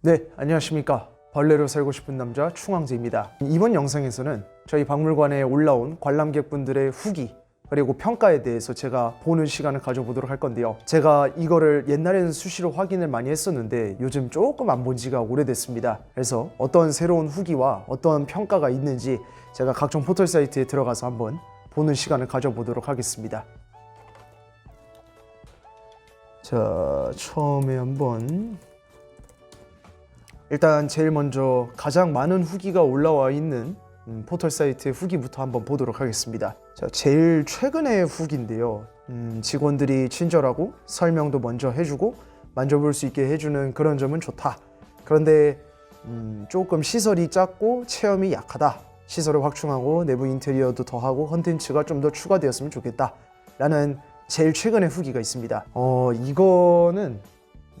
네, 안녕하십니까. 벌레로 살고 싶은 남자 충황제입니다. 이번 영상에서는 저희 박물관에 올라온 관람객분들의 후기 그리고 평가에 대해서 제가 보는 시간을 가져보도록 할 건데요. 제가 이거를 옛날에는 수시로 확인을 많이 했었는데 요즘 조금 안 본 지가 오래됐습니다. 그래서 어떤 새로운 후기와 어떤 평가가 있는지 제가 각종 포털 사이트에 들어가서 한번 보는 시간을 가져보도록 하겠습니다. 자, 처음에 한번 일단 제일 먼저 가장 많은 후기가 올라와 있는 음, 포털 사이트의 후기부터 한번 보도록 하겠습니다. 자, 제일 최근의 후기인데요. 음, 직원들이 친절하고 설명도 먼저 해주고 만져볼 수 있게 해주는 그런 점은 좋다. 그런데 음, 조금 시설이 작고 체험이 약하다. 시설을 확충하고 내부 인테리어도 더하고 컨텐츠가 좀 더 추가되었으면 좋겠다. 라는 제일 최근의 후기가 있습니다. 어, 이거는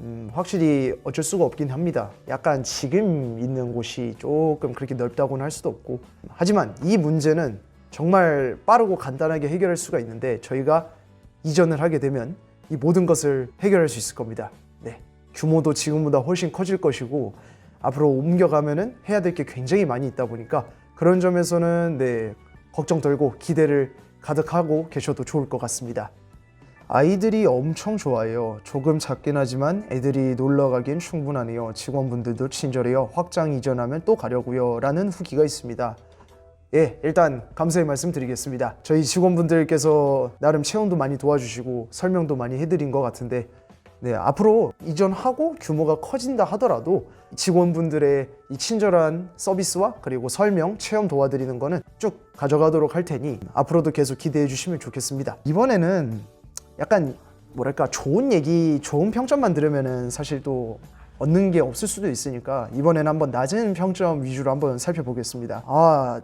음, 확실히 어쩔 수가 없긴 합니다. 약간 지금 있는 곳이 조금 그렇게 넓다고는 할 수도 없고. 하지만 이 문제는 정말 빠르고 간단하게 해결할 수가 있는데 저희가 이전을 하게 되면 이 모든 것을 해결할 수 있을 겁니다. 네. 규모도 지금보다 훨씬 커질 것이고 앞으로 옮겨가면은 해야 될 게 굉장히 많이 있다 보니까 그런 점에서는 네, 걱정 덜고 기대를 가득하고 계셔도 좋을 것 같습니다. 아이들이 엄청 좋아해요. 조금 작긴 하지만 애들이 놀러 가기엔 충분하네요. 직원분들도 친절해요. 확장 이전하면 또 가려고요. 라는 후기가 있습니다. 예, 일단 감사의 말씀 드리겠습니다. 저희 직원분들께서 나름 체험도 많이 도와주시고 설명도 많이 해드린 것 같은데 네, 앞으로 이전하고 규모가 커진다 하더라도 직원분들의 이 친절한 서비스와 그리고 설명, 체험 도와드리는 거는 쭉 가져가도록 할 테니 앞으로도 계속 기대해 주시면 좋겠습니다. 이번에는 약간 뭐랄까 좋은 얘기, 좋은 평점만 들으면은 사실 또 얻는 게 없을 수도 있으니까 이번에는 한번 낮은 평점 위주로 한번 살펴보겠습니다. 아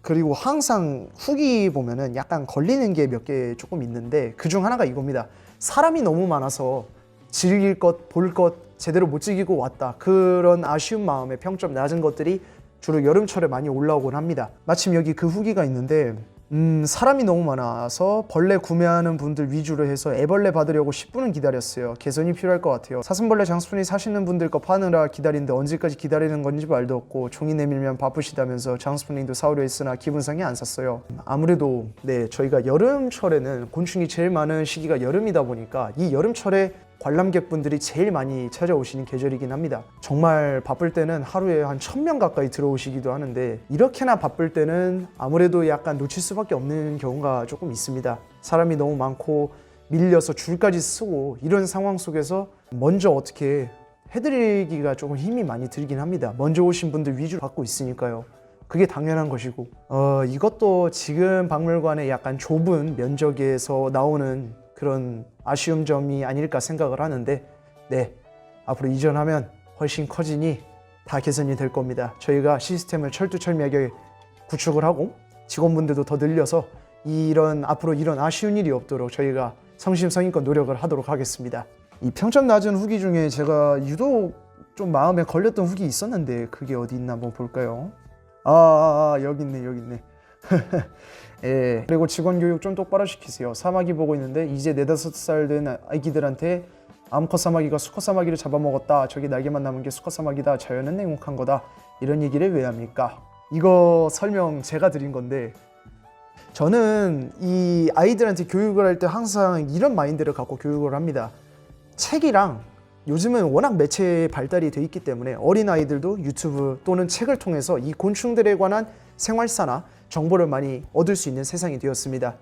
그리고 항상 후기 보면은 약간 걸리는 게 몇 개 조금 있는데 그 중 하나가 이겁니다. 사람이 너무 많아서 즐길 것, 볼 것 제대로 못 즐기고 왔다. 그런 아쉬운 마음에 평점 낮은 것들이 주로 여름철에 많이 올라오곤 합니다. 마침 여기 그 후기가 있는데 음, 사람이 너무 많아서 벌레 구매하는 분들 위주로 해서 애벌레 받으려고 10분은 기다렸어요. 개선이 필요할 것 같아요. 사슴벌레 장수분이 사시는 분들 거 파느라 기다리는데 언제까지 기다리는 건지 말도 없고 종이 내밀면 바쁘시다면서 장수분님도 사오려 했으나 기분상에 안 샀어요. 아무래도 네 저희가 여름철에는 곤충이 제일 많은 시기가 여름이다 보니까 이 여름철에 관람객분들이 제일 많이 찾아오시는 계절이긴 합니다. 정말 바쁠 때는 하루에 한 천 명 가까이 들어오시기도 하는데 이렇게나 바쁠 때는 아무래도 약간 놓칠 수밖에 없는 경우가 조금 있습니다. 사람이 너무 많고 밀려서 줄까지 쓰고 이런 상황 속에서 먼저 어떻게 해드리기가 조금 힘이 많이 들긴 합니다. 먼저 오신 분들 위주로 받고 있으니까요. 그게 당연한 것이고 어, 이것도 지금 박물관의 약간 좁은 면적에서 나오는 그런 아쉬운 점이 아닐까 생각을 하는데 네 앞으로 이전하면 훨씬 커지니 다 개선이 될 겁니다. 저희가 시스템을 철두철미하게 구축을 하고 직원분들도 더 늘려서 이런 앞으로 이런 아쉬운 일이 없도록 저희가 성심성의껏 노력을 하도록 하겠습니다. 이 평점 낮은 후기 중에 제가 유독 좀 마음에 걸렸던 후기 있었는데 그게 어디 있나 한번 볼까요? 아, 아, 아 여기 있네 여기 있네. 예. 그리고 직원 교육 좀 똑바로 시키세요. 사마귀 보고 있는데 이제 네다섯 살 된 아기들한테 암컷 사마귀가 수컷 사마귀를 잡아먹었다. 저기 날개만 남은 게 수컷 사마귀다. 자연은 행복한 거다. 이런 얘기를 왜 합니까? 이거 설명 제가 드린 건데 저는 이 아이들한테 교육을 할 때 항상 이런 마인드를 갖고 교육을 합니다. 책이랑 요즘은 워낙 매체 발달이 돼 있기 때문에 어린 아이들도 유튜브 또는 책을 통해서 이 곤충들에 관한 생활사나 정보를 많이 얻을 수 있는 세상이 되었습니다.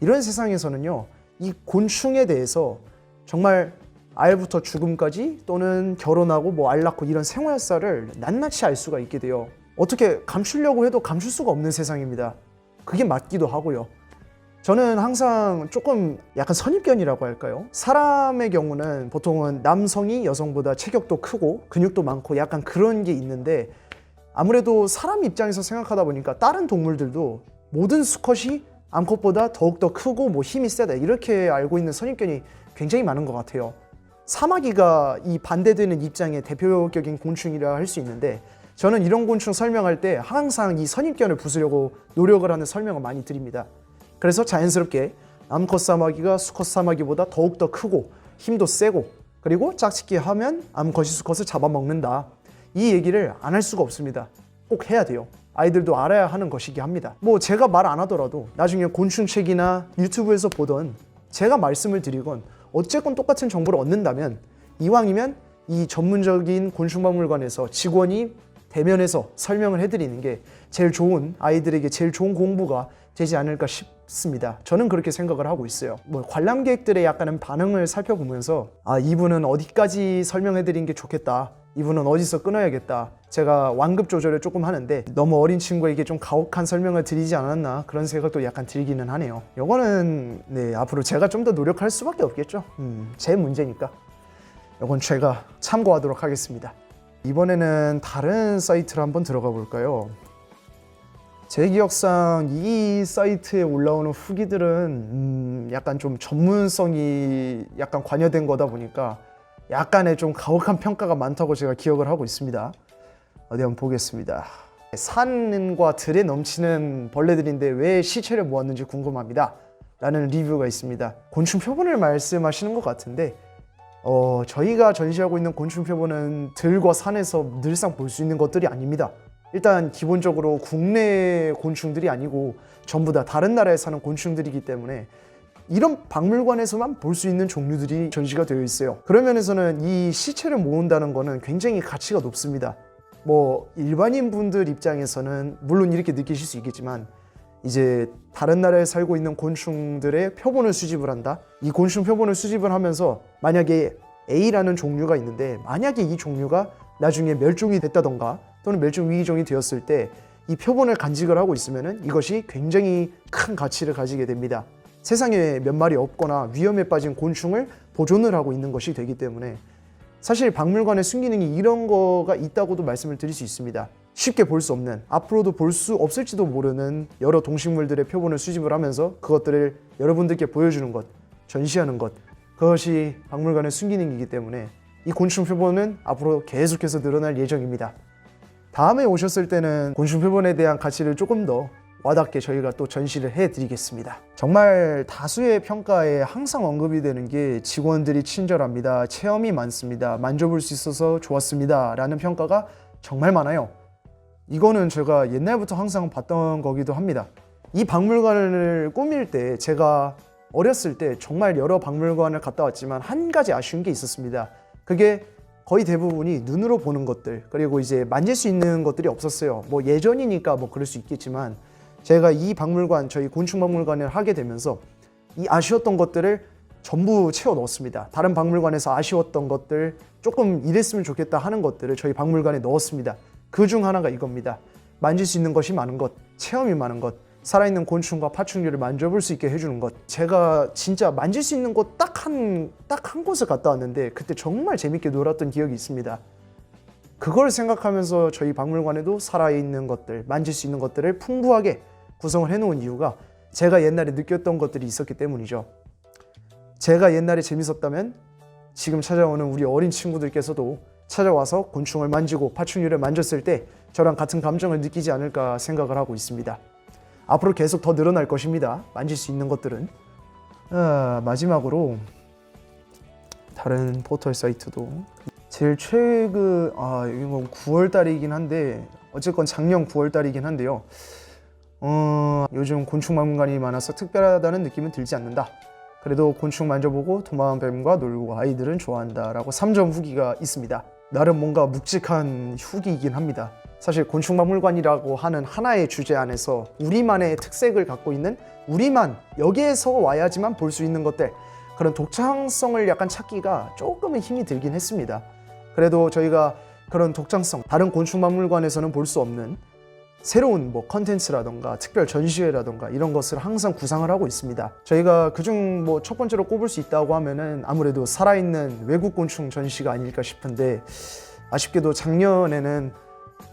이런 세상에서는요, 이 곤충에 대해서 정말 알부터 죽음까지 또는 결혼하고 뭐 알 낳고 이런 생활사를 낱낱이 알 수가 있게 돼요. 어떻게 감추려고 해도 감출 수가 없는 세상입니다. 그게 맞기도 하고요. 저는 항상 조금 약간 선입견이라고 할까요? 사람의 경우는 보통은 남성이 여성보다 체격도 크고 근육도 많고 약간 그런 게 있는데 아무래도 사람 입장에서 생각하다 보니까 다른 동물들도 모든 수컷이 암컷보다 더욱더 크고 뭐 힘이 세다 이렇게 알고 있는 선입견이 굉장히 많은 것 같아요. 사마귀가 이 반대되는 입장의 대표적인 곤충이라 할 수 있는데 저는 이런 곤충 설명할 때 항상 이 선입견을 부수려고 노력을 하는 설명을 많이 드립니다. 그래서 자연스럽게 암컷 사마귀가 수컷 사마귀보다 더욱더 크고 힘도 세고 그리고 짝짓기 하면 암컷이 수컷을 잡아먹는다. 이 얘기를 안 할 수가 없습니다. 꼭 해야 돼요. 아이들도 알아야 하는 것이기 합니다. 뭐 제가 말 안 하더라도 나중에 곤충책이나 유튜브에서 보던 제가 말씀을 드리건 어쨌건 똑같은 정보를 얻는다면 이왕이면 이 전문적인 곤충박물관에서 직원이 대면해서 설명을 해드리는 게 제일 좋은 아이들에게 제일 좋은 공부가 되지 않을까 싶습니다. 저는 그렇게 생각을 하고 있어요. 뭐 관람객들의 약간은 반응을 살펴보면서 아 이분은 어디까지 설명해드린 게 좋겠다. 이분은 어디서 끊어야겠다. 제가 완급 조절을 조금 하는데 너무 어린 친구에게 좀 가혹한 설명을 드리지 않았나 그런 생각도 약간 들기는 하네요. 요거는 네 앞으로 제가 좀 더 노력할 수밖에 없겠죠. 음, 제 문제니까. 요건 제가 참고하도록 하겠습니다. 이번에는 다른 사이트를 한번 들어가 볼까요? 제 기억상 이 사이트에 올라오는 후기들은 음, 약간 좀 전문성이 약간 관여된 거다 보니까 약간의 좀 가혹한 평가가 많다고 제가 기억을 하고 있습니다. 어디 한번 보겠습니다. 산과 들에 넘치는 벌레들인데 왜 시체를 모았는지 궁금합니다. 라는 리뷰가 있습니다. 곤충 표본을 말씀하시는 것 같은데 어, 저희가 전시하고 있는 곤충 표본은 들과 산에서 늘상 볼 수 있는 것들이 아닙니다. 일단 기본적으로 국내 곤충들이 아니고 전부 다 다른 나라에 사는 곤충들이기 때문에 이런 박물관에서만 볼 수 있는 종류들이 전시가 되어 있어요. 그런 면에서는 이 시체를 모은다는 거는 굉장히 가치가 높습니다. 뭐 일반인 분들 입장에서는 물론 이렇게 느끼실 수 있겠지만 이제 다른 나라에 살고 있는 곤충들의 표본을 수집을 한다. 이 곤충 표본을 수집을 하면서 만약에 A라는 종류가 있는데 만약에 이 종류가 나중에 멸종이 됐다던가 또는 멸종 위기종이 되었을 때 이 표본을 간직을 하고 있으면은 이것이 굉장히 큰 가치를 가지게 됩니다. 세상에 몇 마리 없거나 위험에 빠진 곤충을 보존을 하고 있는 것이 되기 때문에 사실 박물관의 순기능이 이런 거가 있다고도 말씀을 드릴 수 있습니다. 쉽게 볼 수 없는 앞으로도 볼 수 없을지도 모르는 여러 동식물들의 표본을 수집을 하면서 그것들을 여러분들께 보여주는 것, 전시하는 것 그것이 박물관의 순기능이기 때문에 이 곤충 표본은 앞으로 계속해서 늘어날 예정입니다. 다음에 오셨을 때는 곤충 표본에 대한 가치를 조금 더 와닿게 저희가 또 전시를 해드리겠습니다. 정말 다수의 평가에 항상 언급이 되는 게 직원들이 친절합니다. 체험이 많습니다. 만져볼 수 있어서 좋았습니다. 라는 평가가 정말 많아요. 이거는 제가 옛날부터 항상 봤던 거기도 합니다. 이 박물관을 꾸밀 때 제가 어렸을 때 정말 여러 박물관을 갔다 왔지만 한 가지 아쉬운 게 있었습니다. 그게 거의 대부분이 눈으로 보는 것들 그리고 이제 만질 수 있는 것들이 없었어요. 뭐 예전이니까 뭐 그럴 수 있겠지만 제가 이 박물관 저희 곤충박물관을 하게 되면서 이 아쉬웠던 것들을 전부 채워 넣었습니다. 다른 박물관에서 아쉬웠던 것들 조금 이랬으면 좋겠다 하는 것들을 저희 박물관에 넣었습니다. 그 중 하나가 이겁니다. 만질 수 있는 것이 많은 것, 체험이 많은 것, 살아있는 곤충과 파충류를 만져볼 수 있게 해주는 것. 제가 진짜 만질 수 있는 곳 딱 한 딱 한 곳을 갔다 왔는데 그때 정말 재밌게 놀았던 기억이 있습니다. 그걸 생각하면서 저희 박물관에도 살아있는 것들, 만질 수 있는 것들을 풍부하게 구성을 해놓은 이유가 제가 옛날에 느꼈던 것들이 있었기 때문이죠. 제가 옛날에 재밌었다면 지금 찾아오는 우리 어린 친구들께서도 찾아와서 곤충을 만지고 파충류를 만졌을 때 저랑 같은 감정을 느끼지 않을까 생각을 하고 있습니다. 앞으로 계속 더 늘어날 것입니다. 만질 수 있는 것들은. 아, 마지막으로 다른 포털 사이트도 제일 최근 아 이건 9월 달이긴 한데 어쨌건 작년 9월 달이긴 한데요. 어, 요즘 곤충 박물관이 많아서 특별하다는 느낌은 들지 않는다. 그래도 곤충 만져보고 도마뱀과 놀고 아이들은 좋아한다 라고 3점 후기가 있습니다. 나름 뭔가 묵직한 후기이긴 합니다. 사실 곤충박물관이라고 하는 하나의 주제 안에서 우리만의 특색을 갖고 있는 우리만 여기에서 와야지만 볼 수 있는 것들 그런 독창성을 약간 찾기가 조금은 힘이 들긴 했습니다. 그래도 저희가 그런 독창성 다른 곤충박물관에서는 볼 수 없는 새로운 뭐 컨텐츠라던가 특별 전시회라던가 이런 것을 항상 구상을 하고 있습니다. 저희가 그중 뭐 첫 번째로 꼽을 수 있다고 하면은 아무래도 살아있는 외국 곤충 전시가 아닐까 싶은데 아쉽게도 작년에는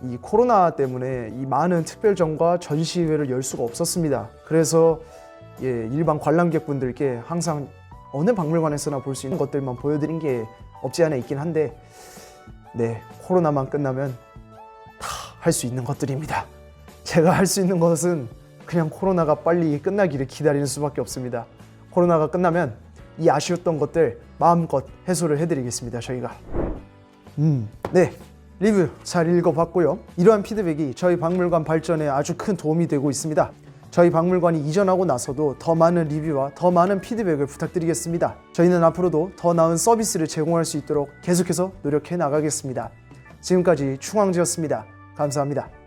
이 코로나 때문에 이 많은 특별전과 전시회를 열 수가 없었습니다. 그래서 예, 일반 관람객분들께 항상 어느 박물관에서나 볼 수 있는 것들만 보여드린 게 없지 않아 있긴 한데 네 코로나만 끝나면 다 할 수 있는 것들입니다. 제가 할 수 있는 것은 그냥 코로나가 빨리 끝나기를 기다리는 수밖에 없습니다. 코로나가 끝나면 이 아쉬웠던 것들 마음껏 해소를 해드리겠습니다. 저희가 음, 네 리뷰 잘 읽어봤고요. 이러한 피드백이 저희 박물관 발전에 아주 큰 도움이 되고 있습니다. 저희 박물관이 이전하고 나서도 더 많은 리뷰와 더 많은 피드백을 부탁드리겠습니다. 저희는 앞으로도 더 나은 서비스를 제공할 수 있도록 계속해서 노력해 나가겠습니다. 지금까지 충황지였습니다. 감사합니다.